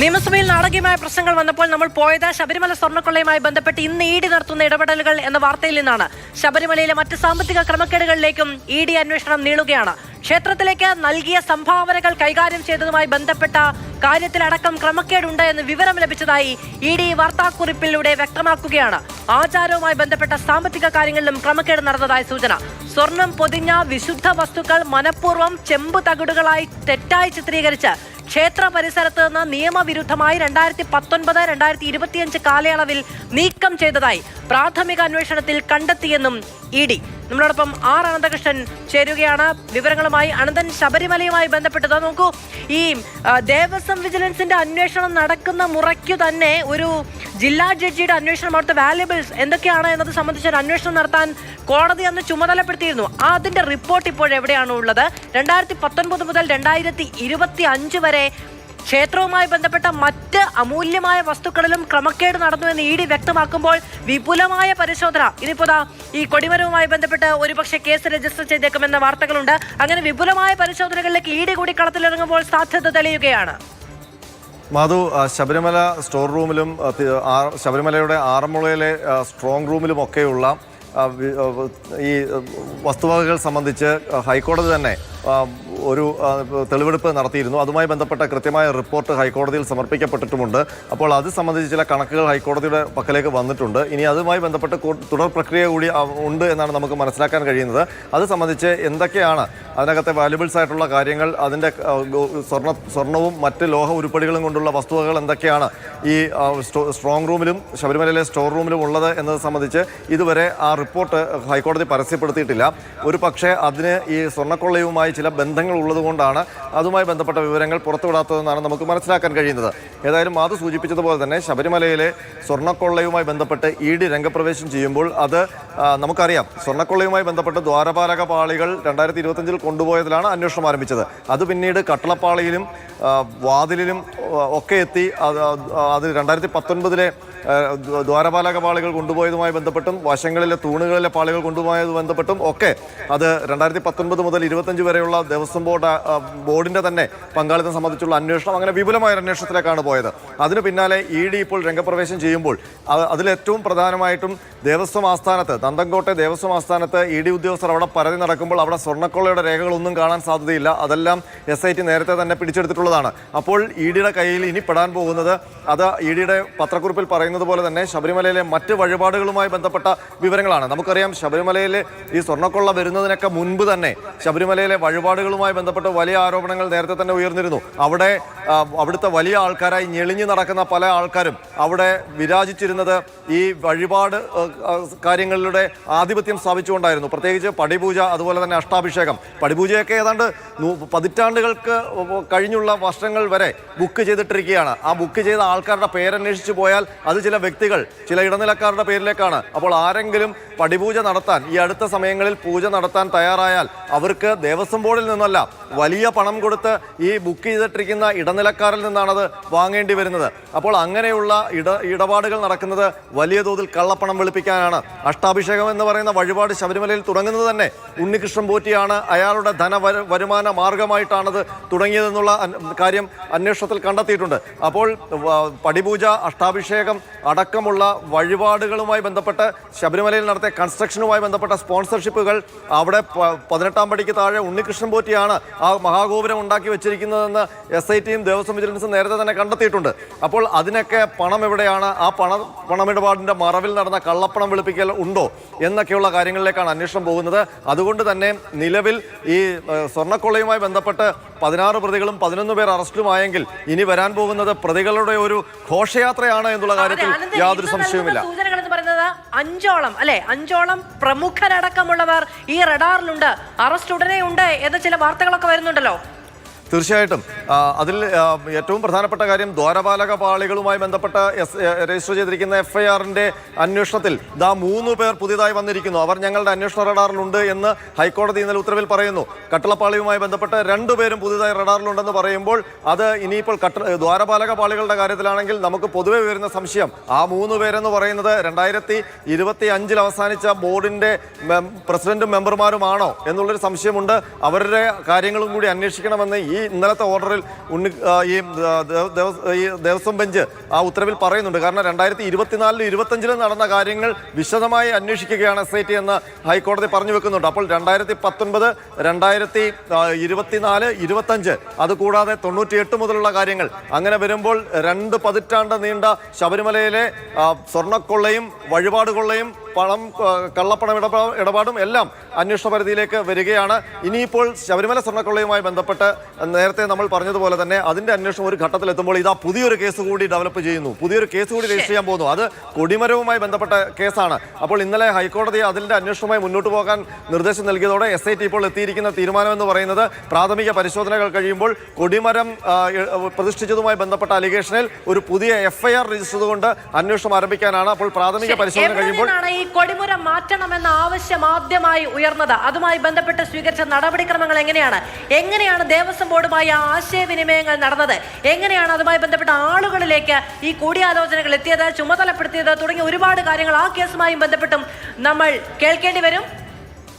നിയമസഭയിൽ നാടകീയമായ പ്രശ്നങ്ങൾ വന്നപ്പോൾ നമ്മൾ പോയത് ശബരിമല സ്വർണക്കൊള്ളയുമായി ബന്ധപ്പെട്ട് ഇന്ന് ഇ ഡി നടത്തുന്ന ഇടപെടലുകൾ എന്ന വാർത്തയിൽ നിന്നാണ്. ശബരിമലയിലെ മറ്റ് സാമ്പത്തിക ക്രമക്കേടുകളിലേക്കും ഇ ഡി അന്വേഷണം നീളുകയാണ്. ക്ഷേത്രത്തിലേക്ക് നൽകിയ സംഭാവനകൾ കൈകാര്യം ചെയ്തതുമായി ബന്ധപ്പെട്ട കാര്യത്തിലടക്കം ക്രമക്കേടുണ്ട് എന്ന് വിവരം ലഭിച്ചതായി ഇ ഡി വാർത്താക്കുറിപ്പിലൂടെ വ്യക്തമാക്കുകയാണ്. ആചാരവുമായി ബന്ധപ്പെട്ട സാമ്പത്തിക കാര്യങ്ങളിലും ക്രമക്കേട് നടന്നതായി സൂചന. സ്വർണം പൊതിഞ്ഞ വിശുദ്ധ വസ്തുക്കൾ മനഃപൂർവം ചെമ്പ് തകിടുകളായി തെറ്റായി ചിത്രീകരിച്ച് ക്ഷേത്ര പരിസരത്ത് നിന്ന് നിയമവിരുദ്ധമായി രണ്ടായിരത്തി പത്തൊൻപത് രണ്ടായിരത്തി ഇരുപത്തിയഞ്ച് കാലയളവിൽ നീക്കം ചെയ്തതായി പ്രാഥമിക അന്വേഷണത്തിൽ കണ്ടെത്തിയെന്നും ഇ ഡി. നമ്മളോടൊപ്പം ആർ അനന്തകൃഷ്ണൻ ചേരുകയാണ്. വിവരങ്ങളുമായി അനന്തൻ ശബരിമലയുമായി ബന്ധപ്പെട്ടത് നോക്കൂ. ഈ ദേവസ്വം വിജിലൻസിന്റെ അന്വേഷണം നടക്കുന്ന മുറയ്ക്കു തന്നെ ഒരു ജില്ലാ ജഡ്ജിയുടെ അന്വേഷണം അവിടുത്തെ വാല്യബിൾസ് എന്തൊക്കെയാണ് എന്നത് സംബന്ധിച്ച് ഒരു അന്വേഷണം നടത്താൻ കോടതി അന്ന് ചുമതലപ്പെടുത്തിയിരുന്നു. അതിന്റെ റിപ്പോർട്ട് ഇപ്പോൾ എവിടെയാണ് ഉള്ളത്? രണ്ടായിരത്തി പത്തൊൻപത് മുതൽ രണ്ടായിരത്തി ഇരുപത്തി അഞ്ച് വരെ ക്ഷേത്രവുമായി ബന്ധപ്പെട്ട മറ്റ് അമൂല്യമായ വസ്തുക്കളിലും ക്രമക്കേട് നടന്നു എന്ന് ഇ ഡി വ്യക്തമാക്കുമ്പോൾ വിപുലമായ പരിശോധന. ഇനിയിപ്പോ ഈ കൊടിമരവുമായി ബന്ധപ്പെട്ട് ഒരുപക്ഷെ കേസ് രജിസ്റ്റർ ചെയ്തേക്കുമെന്ന വാർത്തകളുണ്ട്. അങ്ങനെ വിപുലമായ പരിശോധനകളിലേക്ക് ഇ ഡി കൂടി കളത്തിലിറങ്ങുമ്പോൾ സാധ്യത തെളിയുകയാണ്. മാധു ശബരിമല സ്റ്റോർ റൂമിലും ശബരിമലയുടെ ആറന്മുളയിലെ സ്ട്രോങ് റൂമിലും ഒക്കെയുള്ള ഈ വസ്തുവകകൾ സംബന്ധിച്ച് ഹൈക്കോടതി തന്നെ ഒരു തെളിവെടുപ്പ് നടത്തിയിരുന്നു. അതുമായി ബന്ധപ്പെട്ട കൃത്യമായ റിപ്പോർട്ട് ഹൈക്കോടതിയിൽ സമർപ്പിക്കപ്പെട്ടിട്ടുമുണ്ട്. അപ്പോൾ അത് സംബന്ധിച്ച് ചില കണക്കുകൾ ഹൈക്കോടതിയുടെ പക്കലേക്ക് വന്നിട്ടുണ്ട്. ഇനി അതുമായി ബന്ധപ്പെട്ട് തുടർ പ്രക്രിയ കൂടി ഉണ്ട് എന്നാണ് നമുക്ക് മനസ്സിലാക്കാൻ കഴിയുന്നത്. അത് സംബന്ധിച്ച് എന്തൊക്കെയാണ് അതിനകത്തെ വാല്യുബിൾസ് ആയിട്ടുള്ള കാര്യങ്ങൾ അതിന്റെ സ്വർണ സ്വർണവും മറ്റ് ലോഹ ഉരുപ്പടികളും കൊണ്ടുള്ള വസ്തുവകകൾ എന്തൊക്കെയാണ് ഈ സ്ട്രോങ് റൂമിലും ശബരിമലയിലെ സ്റ്റോർ റൂമിലും ഉള്ളത് എന്നത് സംബന്ധിച്ച് ഇതുവരെ ആ റിപ്പോർട്ട് ഹൈക്കോടതി പരസ്യപ്പെടുത്തിയിട്ടില്ല. ഒരു പക്ഷേ അതിന് ഈ സ്വർണക്കൊള്ളയുമായി ചില ബന്ധങ്ങൾ ഉള്ളതുകൊണ്ടാണ് അതുമായി ബന്ധപ്പെട്ട വിവരങ്ങൾ പുറത്തുവിടാത്തതെന്നാണ് നമുക്ക് മനസ്സിലാക്കാൻ കഴിയുന്നത്. ഏതായാലും അത് സൂചിപ്പിച്ചതുപോലെ തന്നെ ശബരിമലയിലെ സ്വർണക്കൊള്ളയുമായി ബന്ധപ്പെട്ട് ഇ ഡി രംഗപ്രവേശം ചെയ്യുമ്പോൾ അത് നമുക്കറിയാം. സ്വർണക്കൊള്ളയുമായി ബന്ധപ്പെട്ട് ദ്വാരപാലക പാളികൾ രണ്ടായിരത്തി ഇരുപത്തഞ്ചിൽ കൊണ്ടുപോയതിലാണ് അന്വേഷണം ആരംഭിച്ചത്. അത് പിന്നീട് കട്ടളപ്പാളിയിലും വാതിലിലും ഒക്കെ എത്തി അത് രണ്ടായിരത്തി പത്തൊൻപതിലെ ദ്വാരപാലക പാളികൾ കൊണ്ടുപോയതുമായി ബന്ധപ്പെട്ടും വശങ്ങളിലെ തൂണുകളിലെ പാളികൾ കൊണ്ടുപോയത് ബന്ധപ്പെട്ടും ഒക്കെ അത് രണ്ടായിരത്തി പത്തൊൻപത് മുതൽ ഇരുപത്തഞ്ച് വരെയുള്ള ദേവസ്വം ബോർഡ് ബോർഡിന്റെ തന്നെ പങ്കാളിത്തം സംബന്ധിച്ചുള്ള അന്വേഷണം അങ്ങനെ വിപുലമായ അന്വേഷണത്തിലേക്കാണ് പോയത്. അതിന് പിന്നാലെ ഇ ഡി ഇപ്പോൾ രംഗപ്രവേശം ചെയ്യുമ്പോൾ അത് അതിലേറ്റവും പ്രധാനമായിട്ടും ദേവസ്വം ആസ്ഥാനത്ത് തന്തങ്കോട്ടെ ദേവസ്വം ആസ്ഥാനത്ത് ഇ ഡി ഉദ്യോഗസ്ഥർ അവിടെ പരതി നടക്കുമ്പോൾ അവിടെ സ്വർണക്കൊള്ളയുടെ രേഖകളൊന്നും കാണാൻ സാധ്യതയില്ല. അതെല്ലാം എസ് ഐ ടി നേരത്തെ തന്നെ പിടിച്ചെടുത്തിട്ടുള്ളതാണ്. അപ്പോൾ ഇ ഡിയുടെ കയ്യിൽ ഇനി പെടാൻ പോകുന്നത് അത് ഇ ഡിയുടെ പത്രക്കുറിപ്പിൽ പറയുന്നത് പോലെ തന്നെ ശബരിമലയിലെ മറ്റ് വഴിപാടുകളുമായി ബന്ധപ്പെട്ട വിവരങ്ങളാണ്. നമുക്കറിയാം ശബരിമലയിലെ ഈ സ്വർണക്കൊള്ള വരുന്നതിനൊക്കെ മുൻപ് തന്നെ ശബരിമലയിലെ വഴിപാടുകളുമായി ബന്ധപ്പെട്ട് വലിയ ആരോപണങ്ങൾ നേരത്തെ തന്നെ ഉയർന്നിരുന്നു. അവിടെ അവിടുത്തെ വലിയ ആൾക്കാരായി ഞെളിഞ്ഞു നടക്കുന്ന പല ആൾക്കാരും അവിടെ വിരാജിച്ചിരുന്നത് ഈ വഴിപാട് കാര്യങ്ങളിലൂടെ ആധിപത്യം സ്ഥാപിച്ചുകൊണ്ടായിരുന്നു. പ്രത്യേകിച്ച് പടിപൂജ അതുപോലെ തന്നെ അഷ്ടാഭിഷേകം. പടിപൂജയൊക്കെ ഏതാണ്ട് പതിറ്റാണ്ടുകൾക്ക് കഴിഞ്ഞുള്ള വർഷങ്ങൾ വരെ ബുക്ക് ചെയ്തിട്ടിരിക്കുകയാണ്. ആ ബുക്ക് ചെയ്ത ആൾക്കാരുടെ പേരന്വേഷിച്ച് പോയാൽ അത് ചില വ്യക്തികൾ ചില ഇടനിലക്കാരുടെ പേരിലേക്കാണ്. അപ്പോൾ ആരെങ്കിലും പടിപൂജ നടത്താൻ ഈ അടുത്ത സമയങ്ങളിൽ പൂജ നടത്താൻ തയ്യാറായാൽ അവർക്ക് ദേവസ്വം ബോർഡിൽ നിന്നല്ല വലിയ പണം കൊടുത്ത് ഈ ബുക്ക് ചെയ്തിട്ടിരിക്കുന്ന ഇടനിലക്കാരിൽ നിന്നാണത് വാങ്ങേണ്ടി വരുന്നത്. അപ്പോൾ അങ്ങനെയുള്ള ഇട ഇടപാടുകൾ നടക്കുന്നത് വലിയ തോതിൽ കള്ളപ്പണം വെളുപ്പിക്കാനാണ്. അഷ്ടാഭിഷേകം എന്ന് പറയുന്ന വഴിപാട് ശബരിമലയിൽ തുടങ്ങുന്നത് തന്നെ ഉണ്ണികൃഷ്ണൻ പോറ്റിയാണ്. അയാളുടെ ധന വരു- വരുമാന മാർഗമായിട്ടാണത് തുടങ്ങിയതെന്നുള്ള കാര്യം അന്വേഷണത്തിൽ കണ്ടെത്തിയിട്ടുണ്ട്. അപ്പോൾ പടിപൂജ അഷ്ടാഭിഷേകം അടക്കമുള്ള വഴിപാടുകളുമായി ബന്ധപ്പെട്ട് ശബരിമലയിൽ നടത്തിയ കൺസ്ട്രക്ഷനുമായി ബന്ധപ്പെട്ട സ്പോൺസർഷിപ്പുകൾ അവിടെ പതിനെട്ടാം പടിക്ക് താഴെ ഉണ്ണികൃഷ്ണൻ പോറ്റിയാണ് ആ മഹാഗോപുരം ഉണ്ടാക്കി വെച്ചിരിക്കുന്നതെന്ന് എസ് ഐ ടിയും ദേവസ്വം വിജിലൻസും നേരത്തെ തന്നെ കണ്ടെത്തിയിട്ടുണ്ട്. അപ്പോൾ അതിനൊക്കെ പണം എവിടെയാണ്? ആ പണ പണമിടപാടിന്റെ മറവിൽ നടന്ന കള്ളപ്പണം വെളുപ്പിക്കൽ ഉണ്ടോ? എന്നൊക്കെയുള്ള കാര്യങ്ങളിലേക്കാണ് അന്വേഷണം പോകുന്നത്. അതുകൊണ്ട് തന്നെ നിലവിൽ ഈ സ്വർണക്കൊള്ളയുമായി ബന്ധപ്പെട്ട് പതിനാറ് പ്രതികളും പതിനൊന്ന് പേർ അറസ്റ്റുമായെങ്കിൽ ഇനി വരാൻ പോകുന്നത് പ്രതികളുടെ ഒരു ഘോഷയാത്രയാണ് എന്നുള്ള കാര്യത്തിൽ യാതൊരു സംശയവുമില്ല. നൽകുന്ന സൂചനകൾ എന്ന് പറയുന്നത് അഞ്ചോളം അല്ലെ? അഞ്ചോളം പ്രമുഖരടക്കമുള്ളവർ ഈ റഡാറിലുണ്ട്. അറസ്റ്റ് ഉടനെ ഉണ്ട് എന്ന ചില വാർത്തകളൊക്കെ വരുന്നുണ്ടല്ലോ. തീർച്ചയായിട്ടും. അതിൽ ഏറ്റവും പ്രധാനപ്പെട്ട കാര്യം ദ്വാരപാലക പാളികളുമായി ബന്ധപ്പെട്ട രജിസ്റ്റർ ചെയ്തിരിക്കുന്ന എഫ് ഐ ആറിന്റെ അന്വേഷണത്തിൽ ദാ മൂന്ന് പേർ പുതിയതായി വന്നിരിക്കുന്നു. അവർ ഞങ്ങളുടെ അന്വേഷണ റഡാറിലുണ്ട് എന്ന് ഹൈക്കോടതി ഇന്നലെ ഉത്തരവിൽ പറയുന്നു. കട്ടളപ്പാളിയുമായി ബന്ധപ്പെട്ട് രണ്ടുപേരും പുതിയതായി റഡാറിലുണ്ടെന്ന് പറയുമ്പോൾ അത് ഇനിയിപ്പോൾ കട്ട ദ്വാരപാലക പാളികളുടെ കാര്യത്തിലാണെങ്കിൽ നമുക്ക് പൊതുവെ വരുന്ന സംശയം. ആ മൂന്ന് പേരെന്ന് പറയുന്നത് രണ്ടായിരത്തി ഇരുപത്തി അഞ്ചിൽ അവസാനിച്ച ബോർഡിന്റെ പ്രസിഡന്റും മെമ്പർമാരുമാണോ എന്നുള്ളൊരു സംശയമുണ്ട്. അവരുടെ കാര്യങ്ങളും കൂടി അന്വേഷിക്കണമെന്ന് ഈ ഇന്നലത്തെ ഓർഡറിൽ ഉണ്ണി ഈ ദേവസ്വം ബെഞ്ച് ആ ഉത്തരവിൽ പറയുന്നുണ്ട്. കാരണം രണ്ടായിരത്തി ഇരുപത്തിനാലിലും ഇരുപത്തഞ്ചിലും നടന്ന കാര്യങ്ങൾ വിശദമായി അന്വേഷിക്കുകയാണ് എസ് ഐ ടി എന്ന് ഹൈക്കോടതി പറഞ്ഞു വെക്കുന്നുണ്ട്. അപ്പോൾ രണ്ടായിരത്തി പത്തൊൻപത് രണ്ടായിരത്തി ഇരുപത്തിനാല് ഇരുപത്തഞ്ച് അതുകൂടാതെ തൊണ്ണൂറ്റിയെട്ട് മുതലുള്ള കാര്യങ്ങൾ. അങ്ങനെ വരുമ്പോൾ രണ്ട് പതിറ്റാണ്ട് നീണ്ട ശബരിമലയിലെ സ്വർണക്കൊള്ളയും വഴിപാട് കൊള്ളയും പണം കള്ളപ്പണം ഇടപാ ഇടപാടും എല്ലാം അന്വേഷണ പരിധിയിലേക്ക് വരികയാണ്. ഇനിയിപ്പോൾ ശബരിമല സ്വർണക്കൊള്ളയുമായി ബന്ധപ്പെട്ട് നേരത്തെ നമ്മൾ പറഞ്ഞതുപോലെ തന്നെ അതിന്റെ അന്വേഷണം ഒരു ഘട്ടത്തിലെത്തുമ്പോൾ ഇതാ പുതിയൊരു കേസ് കൂടി ഡെവലപ്പ് ചെയ്യുന്നു. പുതിയൊരു കേസ് കൂടി രജിസ്റ്റർ ചെയ്യാൻ പോകുന്നു. അത് കൊടിമരവുമായി ബന്ധപ്പെട്ട കേസാണ്. അപ്പോൾ ഇന്നലെ ഹൈക്കോടതി അതിന്റെ അന്വേഷണവുമായി മുന്നോട്ട് പോകാൻ നിർദ്ദേശം നൽകിയതോടെ എസ് ഐ ടി ഇപ്പോൾ എത്തിയിരിക്കുന്ന തീരുമാനം എന്ന് പറയുന്നത് പ്രാഥമിക പരിശോധനകൾ കഴിയുമ്പോൾ കൊടിമരം പ്രതിഷ്ഠിച്ചതുമായി ബന്ധപ്പെട്ട അലിഗേഷനിൽ ഒരു പുതിയ എഫ്ഐആർ രജിസ്റ്റർ ചെയ്തുകൊണ്ട് അന്വേഷണം ആരംഭിക്കാനാണ്. അപ്പോൾ പ്രാഥമിക പരിശോധന കഴിയുമ്പോൾ ഈ കൊടിമുര മാറ്റണമെന്ന ആവശ്യം ആദ്യമായി ഉയർന്നത്. അതുമായി ബന്ധപ്പെട്ട് സ്വീകരിച്ച നടപടിക്രമങ്ങൾ എങ്ങനെയാണ്? എങ്ങനെയാണ് ദേവസ്വം ബോർഡുമായി ആശയവിനിമയങ്ങൾ നടന്നത്? എങ്ങനെയാണ് അതുമായി ബന്ധപ്പെട്ട ആളുകളിലേക്ക് ഈ കൂടിയാലോചനകൾ എത്തിയത് ചുമതലപ്പെടുത്തിയത് തുടങ്ങിയ ഒരുപാട് കാര്യങ്ങൾ ആ കേസുമായും ബന്ധപ്പെട്ടും നമ്മൾ കേൾക്കേണ്ടി വരും.